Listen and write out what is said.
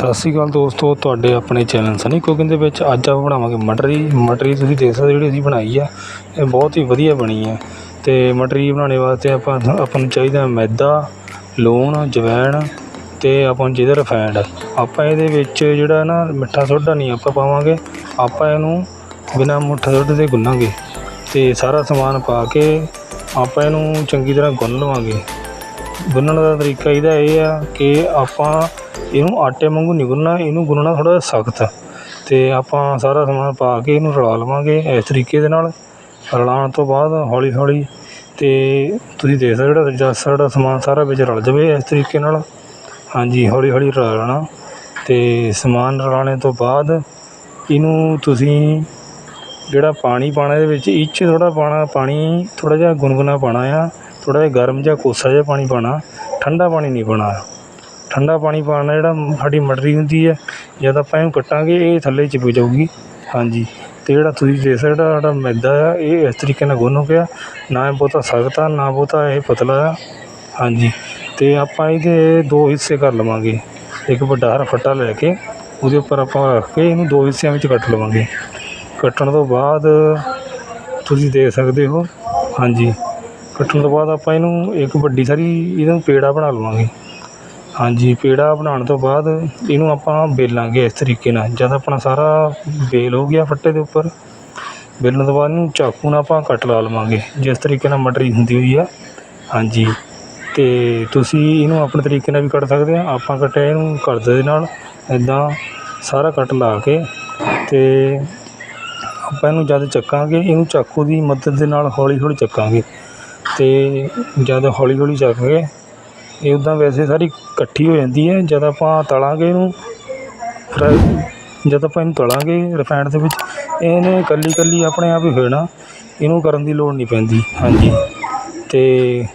ਸਤਿ ਸ਼੍ਰੀ ਅਕਾਲ ਦੋਸਤੋ, ਤੁਹਾਡੇ ਆਪਣੇ ਚੈਨਲ ਸਨੀ ਕੁਕਿੰਗ ਦੇ ਵਿੱਚ ਅੱਜ ਆਪਾਂ ਬਣਾਵਾਂਗੇ ਮਟਰੀ। ਮਟਰੀ ਤੁਸੀਂ ਦੇਖ ਸਕਦੇ ਹੋ ਜਿਹੜੀ ਅਸੀਂ ਬਣਾਈ ਆ, ਇਹ ਬਹੁਤ ਹੀ ਵਧੀਆ ਬਣੀ ਆ। ਅਤੇ ਮਟਰੀ ਬਣਾਉਣ ਵਾਸਤੇ ਆਪਾਂ ਆਪਾਂ ਨੂੰ ਚਾਹੀਦਾ ਮੈਦਾ, ਲੂਣ, ਜਵੈਣ ਅਤੇ ਆਪਾਂ ਨੂੰ ਚਾਹੀਦਾ ਰਿਫਾਇੰਡ। ਆਪਾਂ ਇਹਦੇ ਵਿੱਚ ਜਿਹੜਾ ਨਾ ਮਿੱਠਾ ਸੋਡਾ ਨਹੀਂ ਆਪਾਂ ਪਾਵਾਂਗੇ, ਆਪਾਂ ਇਹਨੂੰ ਬਿਨਾਂ ਮਿੱਠਾ ਸੋਡੇ ਦੇ ਗੁੰਨਾਂਗੇ। ਅਤੇ ਸਾਰਾ ਸਮਾਨ ਪਾ ਕੇ ਆਪਾਂ ਇਹਨੂੰ ਚੰਗੀ ਤਰ੍ਹਾਂ ਗੁੰਨ ਲਵਾਂਗੇ। ਗੁੰਨਣ ਦਾ ਤਰੀਕਾ ਇਹਦਾ ਇਹ ਆ ਕਿ ਆਪਾਂ ਇਹਨੂੰ ਆਟੇ ਵਾਂਗੂ ਨਹੀਂ ਗੁੰਨਣਾ, ਇਹਨੂੰ ਗੁੰਨਣਾ ਥੋੜ੍ਹਾ ਜਿਹਾ ਸਖਤ ਅਤੇ ਆਪਾਂ ਸਾਰਾ ਸਮਾਨ ਪਾ ਕੇ ਇਹਨੂੰ ਰਲਾ ਲਵਾਂਗੇ ਇਸ ਤਰੀਕੇ ਦੇ ਨਾਲ। ਰਲਾਉਣ ਤੋਂ ਬਾਅਦ ਹੌਲੀ ਹੌਲੀ ਅਤੇ ਤੁਸੀਂ ਦੇਖ ਸਕਦੇ ਜਿਹੜਾ ਜਦ ਸਾਡਾ ਸਮਾਨ ਸਾਰਾ ਵਿੱਚ ਰਲ ਜਾਵੇ ਇਸ ਤਰੀਕੇ ਨਾਲ। ਹਾਂਜੀ ਹੌਲੀ ਹੌਲੀ ਰਲਾਉਣਾ ਅਤੇ ਸਮਾਨ ਰਲਾਉਣੇ ਤੋਂ ਬਾਅਦ ਇਹਨੂੰ ਤੁਸੀਂ ਜਿਹੜਾ ਪਾਣੀ ਪਾਉਣਾ ਇਹਦੇ ਵਿੱਚ, ਇਹ 'ਚ ਥੋੜ੍ਹਾ ਪਾਉਣਾ ਪਾਣੀ ਥੋੜ੍ਹਾ ਜਿਹਾ ਗੁਨਗੁਨਾ ਪਾਉਣਾ ਆ। ਥੋੜ੍ਹਾ ਜਿਹਾ ਗਰਮ ਜਾਂ ਕੋਸਾ ਜਿਹਾ ਪਾਣੀ ਪਾਉਣਾ, ਠੰਡਾ ਪਾਣੀ ਨਹੀਂ ਪਾਉਣਾ। ਠੰਡਾ ਪਾਣੀ ਪਾਉਣਾ ਜਿਹੜਾ ਸਾਡੀ ਮਟਰੀ ਹੁੰਦੀ ਹੈ, ਜਦ ਆਪਾਂ ਇਹਨੂੰ ਕੱਟਾਂਗੇ, ਇਹ ਥੱਲੇ ਚਿਪਕ ਜਾਊਗੀ। ਹਾਂਜੀ। ਅਤੇ ਜਿਹੜਾ ਤੁਸੀਂ ਦੇਖ ਸਕਦੇ ਜਿਹੜਾ ਸਾਡਾ ਮੈਦਾ ਆ, ਇਹ ਇਸ ਤਰੀਕੇ ਨਾਲ ਗੁੰਨ ਹੋ ਗਿਆ। ਨਾ ਇਹ ਬਹੁਤਾ ਸਖਤ ਆ, ਨਾ ਬਹੁਤਾ ਇਹ ਪਤਲਾ ਆ। ਹਾਂਜੀ। ਅਤੇ ਆਪਾਂ ਇਹਦੇ ਦੋ ਹਿੱਸੇ ਕਰ ਲਵਾਂਗੇ। ਇੱਕ ਵੱਡਾ ਹਰਾ ਫੱਟਾ ਲੈ ਕੇ, ਉਹਦੇ ਉੱਪਰ ਆਪਾਂ ਰੱਖ ਕੇ ਇਹਨੂੰ ਦੋ ਹਿੱਸਿਆਂ ਵਿੱਚ ਕੱਟ ਲਵਾਂਗੇ। ਕੱਟਣ ਤੋਂ ਬਾਅਦ ਤੁਸੀਂ ਦੇਖ ਸਕਦੇ ਹੋ। ਹਾਂਜੀ। ਕੱਟਣ ਤੋਂ ਬਾਅਦ ਆਪਾਂ ਇਹਨੂੰ ਇੱਕ ਵੱਡੀ ਸਾਰੀ ਇਹਨੂੰ ਪੇੜਾ ਬਣਾ ਲਵਾਂਗੇ। ਹਾਂਜੀ, ਪੇੜਾ ਬਣਾਉਣ ਤੋਂ ਬਾਅਦ ਇਹਨੂੰ ਆਪਾਂ ਵੇਲਾਂਗੇ ਇਸ ਤਰੀਕੇ ਨਾਲ। ਜਦ ਆਪਣਾ ਸਾਰਾ ਵੇਲ ਹੋ ਗਿਆ ਫੱਟੇ ਦੇ ਉੱਪਰ, ਵੇਲਣ ਤੋਂ ਬਾਅਦ ਇਹਨੂੰ ਚਾਕੂ ਨਾਲ ਆਪਾਂ ਕੱਟ ਲਾ ਲਵਾਂਗੇ, ਜਿਸ ਤਰੀਕੇ ਨਾਲ ਮਟਰੀ ਹੁੰਦੀ ਹੋਈ ਆ। ਹਾਂਜੀ ਅਤੇ ਤੁਸੀਂ ਇਹਨੂੰ ਆਪਣੇ ਤਰੀਕੇ ਨਾਲ ਵੀ ਕੱਟ ਸਕਦੇ ਆ। ਆਪਾਂ ਕੱਟਿਆ ਇਹਨੂੰ ਕਰਦ ਦੇ ਨਾਲ ਇੱਦਾਂ ਸਾਰਾ ਕੱਟ ਲਾ ਕੇ ਅਤੇ ਆਪਾਂ ਇਹਨੂੰ ਜਦ ਚੱਕਾਂਗੇ, ਇਹਨੂੰ ਚਾਕੂ ਦੀ ਮਦਦ ਦੇ ਨਾਲ ਹੌਲੀ ਹੌਲੀ ਚੱਕਾਂਗੇ। ਅਤੇ ਜਦ ਹੌਲੀ ਹੌਲੀ ਚੱਕ ਕੇ ਇਹ ਉੱਦਾਂ ਵੈਸੇ ਸਾਰੀ ਇਕੱਠੀ ਹੋ ਜਾਂਦੀ ਹੈ। ਜਦ ਆਪਾਂ ਤਲਾਂਗੇ ਇਹਨੂੰ ਫਰਾਈ ਜਦ ਆਪਾਂ ਇਹਨੂੰ ਤਲਾਂਗੇ ਰਿਫਾਇੰਡ ਦੇ ਵਿੱਚ, ਇਹਨੇ ਇਕੱਲੀ ਇਕੱਲੀ ਆਪਣੇ ਆਪ ਹੀ ਹੋ ਜਾਣਾ ਇਹਨੂੰ ਕਰਨ ਦੀ ਲੋੜ ਨਹੀਂ ਪੈਂਦੀ। ਹਾਂਜੀ। ਅਤੇ